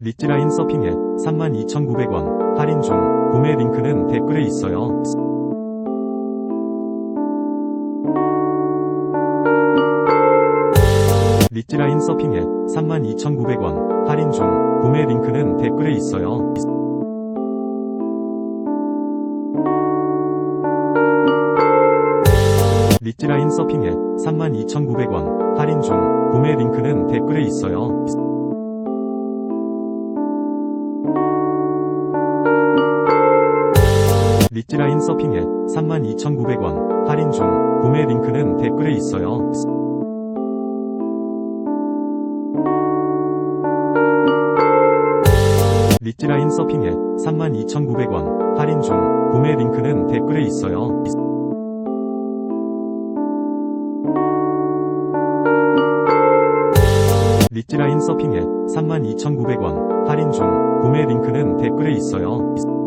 리츠라인 서핑에 32,900원 할인 중 구매 링크는 댓글에 있어요. 리츠라인 서핑에 32,900원 할인 중 구매 링크는 댓글에 있어요. 리츠라인 서핑에 32,900원 할인 중 구매 링크는 댓글에 있어요. 리츠라인 서핑에 32,900원 할인 중 구매 링크는 댓글에 있어요. 리츠라인 서핑에 32,900원 할인 중 구매 링크는 댓글에 있어요. 리츠라인 서핑에 32,900원 할인 중 구매 링크는 댓글에 있어요.